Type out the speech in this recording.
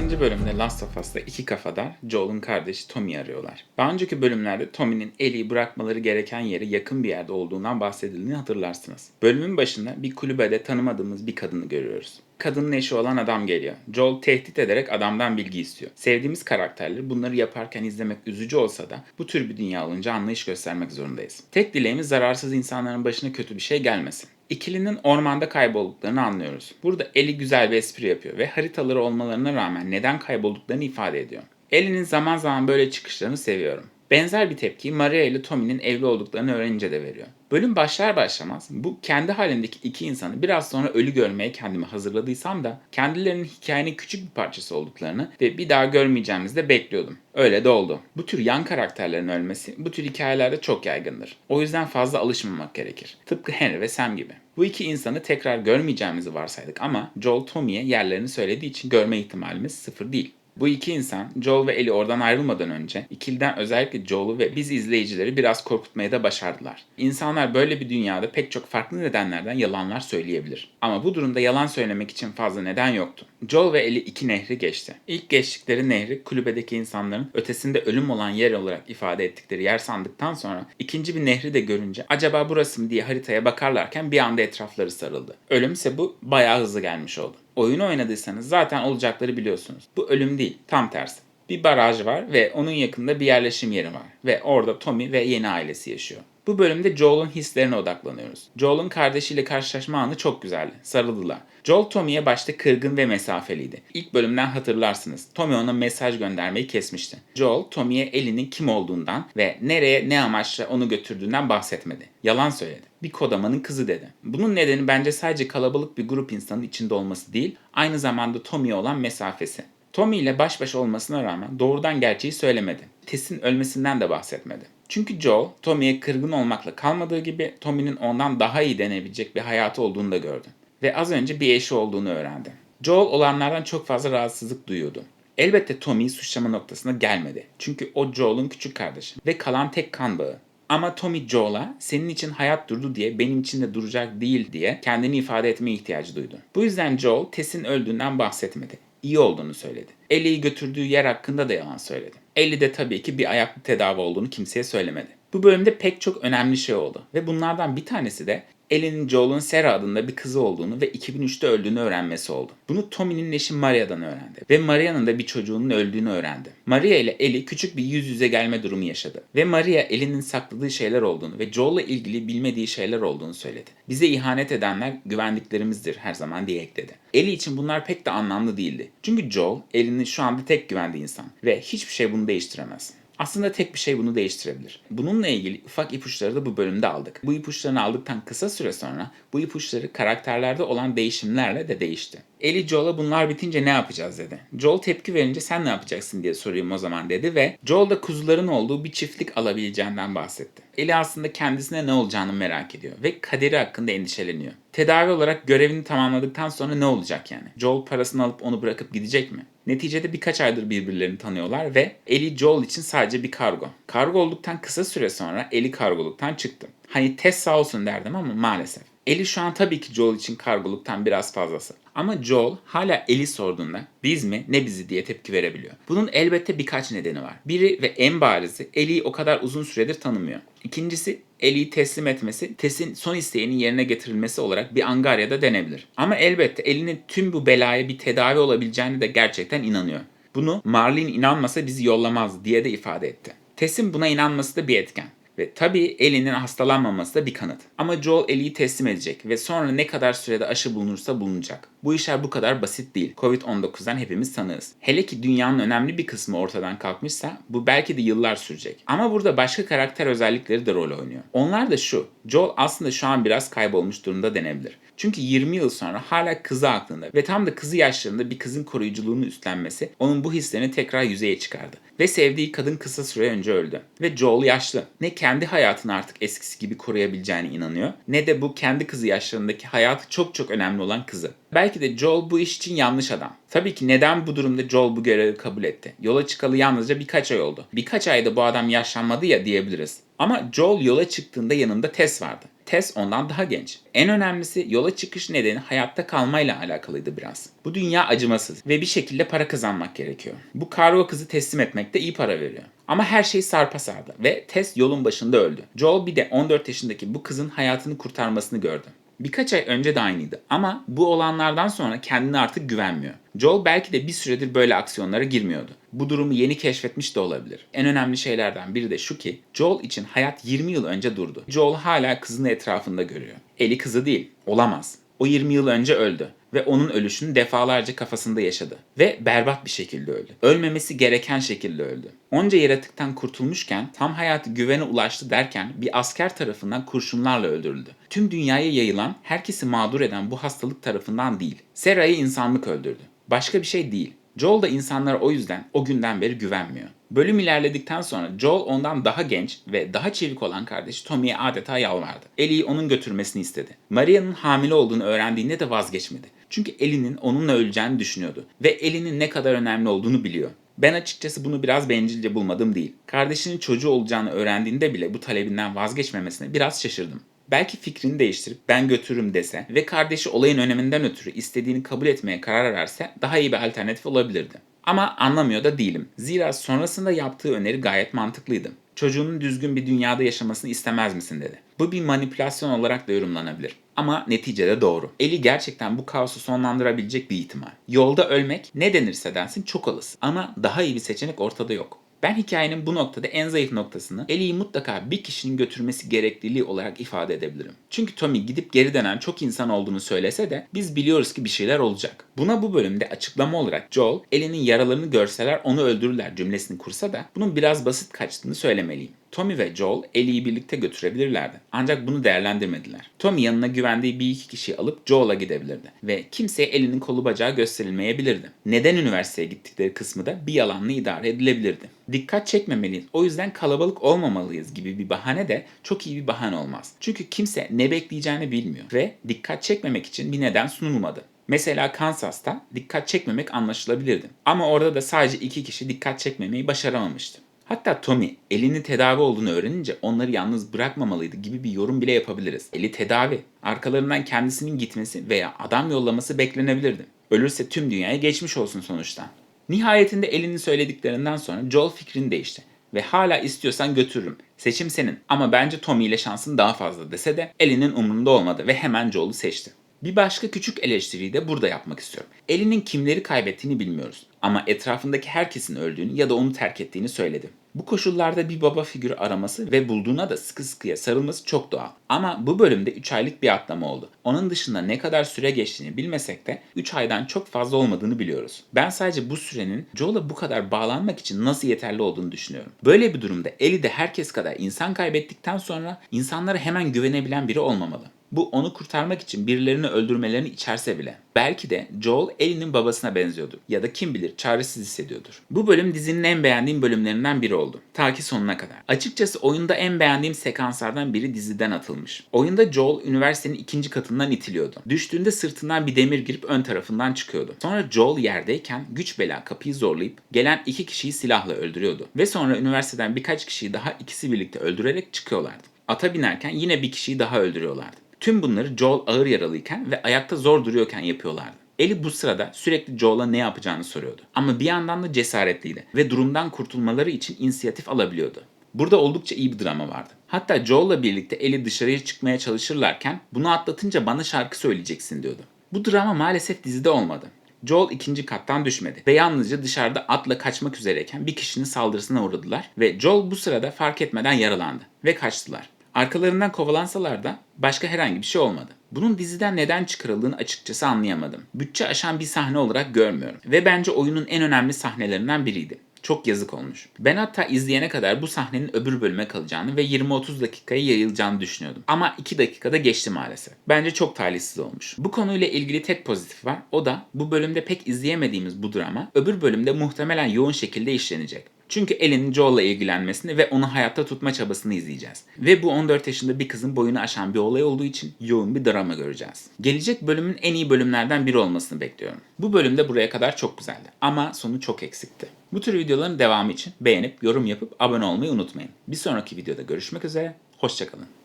6. bölümde Last of Us'ta iki kafadar Joel'un kardeşi Tommy'yi arıyorlar. Daha önceki bölümlerde Tommy'nin Ellie'yi bırakmaları gereken yere yakın bir yerde olduğundan bahsedildiğini hatırlarsınız. Bölümün başında bir kulübede tanımadığımız bir kadını görüyoruz. Kadının eşi olan adam geliyor. Joel tehdit ederek adamdan bilgi istiyor. Sevdiğimiz karakterleri bunları yaparken izlemek üzücü olsa da bu tür bir dünya olunca anlayış göstermek zorundayız. Tek dileğimiz zararsız insanların başına kötü bir şey gelmesin. İkilinin ormanda kaybolduklarını anlıyoruz. Burada Ellie güzel bir espri yapıyor ve haritaları olmalarına rağmen neden kaybolduklarını ifade ediyor. Ellie'nin zaman zaman böyle çıkışlarını seviyorum. Benzer bir tepkiyi Maria ile Tommy'nin evli olduklarını öğrenince de veriyor. Bölüm başlar başlamaz bu kendi halindeki iki insanı biraz sonra ölü görmeye kendimi hazırladıysam da kendilerinin hikayenin küçük bir parçası olduklarını ve bir daha görmeyeceğimizi de bekliyordum. Öyle de oldu. Bu tür yan karakterlerin ölmesi bu tür hikayelerde çok yaygındır. O yüzden fazla alışmamak gerekir. Tıpkı Henry ve Sam gibi. Bu iki insanı tekrar görmeyeceğimizi varsaydık ama Joel Tommy'ye yerlerini söylediği için görme ihtimalimiz sıfır değil. Bu iki insan Joel ve Ellie oradan ayrılmadan önce ikiliden özellikle Joel'u ve biz izleyicileri biraz korkutmaya da başardılar. İnsanlar böyle bir dünyada pek çok farklı nedenlerden yalanlar söyleyebilir. Ama bu durumda yalan söylemek için fazla neden yoktu. Joel ve Ellie iki nehri geçti. İlk geçtikleri nehri kulübedeki insanların ötesinde ölüm olan yer olarak ifade ettikleri yer sandıktan sonra ikinci bir nehri de görünce acaba burası mı diye haritaya bakarlarken bir anda etrafları sarıldı. Ölümse bu bayağı hızlı gelmiş oldu. Oyunu oynadıysanız zaten olacakları biliyorsunuz. Bu ölüm değil, tam tersi. Bir baraj var ve onun yakında bir yerleşim yeri var. Ve orada Tommy ve yeni ailesi yaşıyor. Bu bölümde Joel'un hislerine odaklanıyoruz. Joel'un kardeşiyle karşılaşma anı çok güzeldi. Sarıldılar. Joel Tommy'ye başta kırgın ve mesafeliydi. İlk bölümden hatırlarsınız. Tommy ona mesaj göndermeyi kesmişti. Joel, Tommy'ye Ellie'nin kim olduğundan ve nereye ne amaçla onu götürdüğünden bahsetmedi. Yalan söyledi. Bir kodamanın kızı dedi. Bunun nedeni bence sadece kalabalık bir grup insanın içinde olması değil, aynı zamanda Tommy'ye olan mesafesi. Tommy ile baş başa olmasına rağmen doğrudan gerçeği söylemedi. Tess'in ölmesinden de bahsetmedi. Çünkü Joel, Tommy'ye kırgın olmakla kalmadığı gibi Tommy'nin ondan daha iyi denebilecek bir hayatı olduğunu da gördü. Ve az önce bir eşi olduğunu öğrendi. Joel olanlardan çok fazla rahatsızlık duyuyordu. Elbette Tommy'yi suçlama noktasına gelmedi. Çünkü o Joel'un küçük kardeşi ve kalan tek kan bağı. Ama Tommy Joel'a senin için hayat durdu diye benim için de duracak değil diye kendini ifade etmeye ihtiyacı duydu. Bu yüzden Joel Tess'in öldüğünden bahsetmedi. İyi olduğunu söyledi. Ellie'yi götürdüğü yer hakkında da yalan söyledi. Ellie de tabii ki bir ayaklı tedavi olduğunu kimseye söylemedi. Bu bölümde pek çok önemli şey oldu ve bunlardan bir tanesi de Ellie'nin Joel'un Sarah adında bir kızı olduğunu ve 2003'te öldüğünü öğrenmesi oldu. Bunu Tommy'nin eşi Maria'dan öğrendi ve Maria'nın da bir çocuğunun öldüğünü öğrendi. Maria ile Ellie küçük bir yüz yüze gelme durumu yaşadı ve Maria Ellie'nin sakladığı şeyler olduğunu ve Joel'la ilgili bilmediği şeyler olduğunu söyledi. Bize ihanet edenler güvendiklerimizdir her zaman diye ekledi. Ellie için bunlar pek de anlamlı değildi. Çünkü Joel, Ellie'nin şu anda tek güvendiği insan ve hiçbir şey bunu değiştiremez. Aslında tek bir şey bunu değiştirebilir. Bununla ilgili ufak ipuçları da bu bölümde aldık. Bu ipuçlarını aldıktan kısa süre sonra bu ipuçları karakterlerde olan değişimlerle de değişti. Ellie Joel'a bunlar bitince ne yapacağız dedi. Joel tepki verince sen ne yapacaksın diye sorayım o zaman dedi ve Joel da kuzuların olduğu bir çiftlik alabileceğinden bahsetti. Ellie aslında kendisine ne olacağını merak ediyor ve kaderi hakkında endişeleniyor. Tedavi olarak görevini tamamladıktan sonra ne olacak yani? Joel parasını alıp onu bırakıp gidecek mi? Neticede birkaç aydır birbirlerini tanıyorlar ve Ellie Joel için sadece bir kargo. Kargo olduktan kısa süre sonra Ellie kargoluktan çıktı. Hani Tess sağ olsun derdim ama maalesef. Ellie şu an tabii ki Joel için kargoluktan biraz fazlası. Ama Joel hala Ellie sorduğunda biz mi ne bizi diye tepki verebiliyor. Bunun elbette birkaç nedeni var. Biri ve en barizi Ellie'yi o kadar uzun süredir tanımıyor. İkincisi Ellie'yi teslim etmesi, Tess'in son isteğinin yerine getirilmesi olarak bir angaryada denebilir. Ama elbette Ellie'nin tüm bu belaya bir tedavi olabileceğini de gerçekten inanıyor. Bunu Marlene inanmasa bizi yollamaz diye de ifade etti. Tess'in buna inanması da bir etken. Ve tabii Ellie'nin hastalanmaması da bir kanıt. Ama Joel Ellie'yi teslim edecek ve sonra ne kadar sürede aşı bulunursa bulunacak. Bu işler bu kadar basit değil. Covid-19'dan hepimiz tanığız. Hele ki dünyanın önemli bir kısmı ortadan kalkmışsa bu belki de yıllar sürecek. Ama burada başka karakter özellikleri de rol oynuyor. Onlar da şu. Joel aslında şu an biraz kaybolmuş durumda denebilir. Çünkü 20 yıl sonra hala kızı aklında ve tam da kızı yaşlarında bir kızın koruyuculuğunu üstlenmesi onun bu hislerini tekrar yüzeye çıkardı. Ve sevdiği kadın kısa süre önce öldü. Ve Joel yaşlı. Ne kendi hayatını artık eskisi gibi koruyabileceğine inanıyor ne de bu kendi kızı yaşlarındaki hayatı çok çok önemli olan kızı. Belki de Joel bu iş için yanlış adam. Tabii ki neden bu durumda Joel bu görevi kabul etti? Yola çıkalı yalnızca birkaç ay oldu. Birkaç ayda bu adam yaşlanmadı ya diyebiliriz. Ama Joel yola çıktığında yanında Tess vardı. Tess ondan daha genç. En önemlisi yola çıkış nedeni hayatta kalmayla alakalıydı biraz. Bu dünya acımasız ve bir şekilde para kazanmak gerekiyor. Bu kargo kızı teslim etmek de iyi para veriyor. Ama her şey sarpa sardı ve Tess yolun başında öldü. Joel bir de 14 yaşındaki bu kızın hayatını kurtarmasını gördü. Birkaç ay önce de aynıydı ama bu olanlardan sonra kendine artık güvenmiyor. Joel belki de bir süredir böyle aksiyonlara girmiyordu. Bu durumu yeni keşfetmiş de olabilir. En önemli şeylerden biri de şu ki Joel için hayat 20 yıl önce durdu. Joel hala kızını etrafında görüyor. Eli kızı değil, olamaz. O 20 yıl önce öldü ve onun ölüşünü defalarca kafasında yaşadı. Ve berbat bir şekilde öldü. Ölmemesi gereken şekilde öldü. Onca yaratıktan kurtulmuşken tam hayatı güvene ulaştı derken bir asker tarafından kurşunlarla öldürüldü. Tüm dünyaya yayılan, herkesi mağdur eden bu hastalık tarafından değil. Sera'yı insanlık öldürdü. Başka bir şey değil. Joel da insanlara o yüzden o günden beri güvenmiyor. Bölüm ilerledikten sonra Joel ondan daha genç ve daha çevik olan kardeşi Tommy'ye adeta yalvardı. Ellie'yi onun götürmesini istedi. Maria'nın hamile olduğunu öğrendiğinde de vazgeçmedi. Çünkü Ellie'nin onunla öleceğini düşünüyordu ve Ellie'nin ne kadar önemli olduğunu biliyor. Ben açıkçası bunu biraz bencilce bulmadım değil. Kardeşinin çocuğu olacağını öğrendiğinde bile bu talebinden vazgeçmemesine biraz şaşırdım. Belki fikrini değiştirip ben götürürüm dese ve kardeşi olayın öneminden ötürü istediğini kabul etmeye karar verse daha iyi bir alternatif olabilirdi. Ama anlamıyor da değilim. Zira sonrasında yaptığı öneri gayet mantıklıydı. Çocuğunun düzgün bir dünyada yaşamasını istemez misin dedi. Bu bir manipülasyon olarak da yorumlanabilir. Ama neticede doğru. Eli gerçekten bu kaosu sonlandırabilecek bir ihtimal. Yolda ölmek ne denirse densin çok olası. Ama daha iyi bir seçenek ortada yok. Ben hikayenin bu noktada en zayıf noktasını Ellie'yi mutlaka bir kişinin götürmesi gerekliliği olarak ifade edebilirim. Çünkü Tommy gidip geri dönen çok insan olduğunu söylese de biz biliyoruz ki bir şeyler olacak. Buna bu bölümde açıklama olarak Joel, Ellie'nin yaralarını görseler onu öldürürler cümlesini kursa da bunun biraz basit kaçtığını söylemeliyim. Tommy ve Joel Ellie'yi birlikte götürebilirlerdi. Ancak bunu değerlendirmediler. Tommy yanına güvendiği bir iki kişiyi alıp Joel'a gidebilirdi. Ve kimseye Ellie'nin kolu bacağı gösterilmeyebilirdi. Neden üniversiteye gittikleri kısmı da bir yalanla idare edilebilirdi. Dikkat çekmemeliyiz, o yüzden kalabalık olmamalıyız gibi bir bahane de çok iyi bir bahane olmaz. Çünkü kimse ne bekleyeceğini bilmiyor ve dikkat çekmemek için bir neden sunulmadı. Mesela Kansas'ta dikkat çekmemek anlaşılabilirdi. Ama orada da sadece iki kişi dikkat çekmemeyi başaramamıştı. Hatta Tommy elini tedavi olduğunu öğrenince onları yalnız bırakmamalıydı gibi bir yorum bile yapabiliriz. Eli tedavi. Arkalarından kendisinin gitmesi veya adam yollaması beklenebilirdi. Ölürse tüm dünyaya geçmiş olsun sonuçta. Nihayetinde elinin söylediklerinden sonra Joel fikrini değişti. Ve hala istiyorsan götürürüm. Seçim senin ama bence Tommy ile şansın daha fazla dese de elinin umurunda olmadı ve hemen Joel'u seçti. Bir başka küçük eleştiriyi de burada yapmak istiyorum. Elinin kimleri kaybettiğini bilmiyoruz. Ama etrafındaki herkesin öldüğünü ya da onu terk ettiğini söyledi. Bu koşullarda bir baba figürü araması ve bulduğuna da sıkı sıkıya sarılması çok doğal. Ama bu bölümde 3 aylık bir atlama oldu. Onun dışında ne kadar süre geçtiğini bilmesek de 3 aydan çok fazla olmadığını biliyoruz. Ben sadece bu sürenin Joel'a bu kadar bağlanmak için nasıl yeterli olduğunu düşünüyorum. Böyle bir durumda Ellie de herkes kadar insan kaybettikten sonra insanlara hemen güvenebilen biri olmamalı. Bu onu kurtarmak için birilerini öldürmelerini içerse bile. Belki de Joel Ellie'nin babasına benziyordu ya da kim bilir çaresiz hissediyordur. Bu bölüm dizinin en beğendiğim bölümlerinden biri oldu. Ta ki sonuna kadar. Açıkçası oyunda en beğendiğim sekanslardan biri diziden atılmış. Oyunda Joel üniversitenin ikinci katından itiliyordu. Düştüğünde sırtından bir demir girip ön tarafından çıkıyordu. Sonra Joel yerdeyken güç bela kapıyı zorlayıp gelen iki kişiyi silahla öldürüyordu. Ve sonra üniversiteden birkaç kişiyi daha ikisi birlikte öldürerek çıkıyorlardı. Ata binerken yine bir kişiyi daha öldürüyorlardı. Tüm bunları Joel ağır yaralıyken ve ayakta zor duruyorken yapıyorlardı. Ellie bu sırada sürekli Joel'a ne yapacağını soruyordu. Ama bir yandan da cesaretliydi ve durumdan kurtulmaları için inisiyatif alabiliyordu. Burada oldukça iyi bir drama vardı. Hatta Joel'la birlikte Ellie dışarıya çıkmaya çalışırlarken bunu atlatınca bana şarkı söyleyeceksin diyordu. Bu drama maalesef dizide olmadı. Joel ikinci kattan düşmedi ve yalnızca dışarıda atla kaçmak üzereyken bir kişinin saldırısına uğradılar ve Joel bu sırada fark etmeden yaralandı ve kaçtılar. Arkalarından kovalansalar da başka herhangi bir şey olmadı. Bunun diziden neden çıkarıldığını açıkçası anlayamadım. Bütçe aşan bir sahne olarak görmüyorum. Ve bence oyunun en önemli sahnelerinden biriydi. Çok yazık olmuş. Ben hatta izleyene kadar bu sahnenin öbür bölüme kalacağını ve 20-30 dakikaya yayılacağını düşünüyordum. Ama 2 dakikada geçti maalesef. Bence çok talihsiz olmuş. Bu konuyla ilgili tek pozitif var. O da bu bölümde pek izleyemediğimiz bu drama öbür bölümde muhtemelen yoğun şekilde işlenecek. Çünkü Ellie'nin Joel'la ilgilenmesini ve onu hayatta tutma çabasını izleyeceğiz. Ve bu 14 yaşında bir kızın boyunu aşan bir olay olduğu için yoğun bir drama göreceğiz. Gelecek bölümün en iyi bölümlerden biri olmasını bekliyorum. Bu bölümde buraya kadar çok güzeldi ama sonu çok eksikti. Bu tür videoların devamı için beğenip yorum yapıp abone olmayı unutmayın. Bir sonraki videoda görüşmek üzere, hoşçakalın.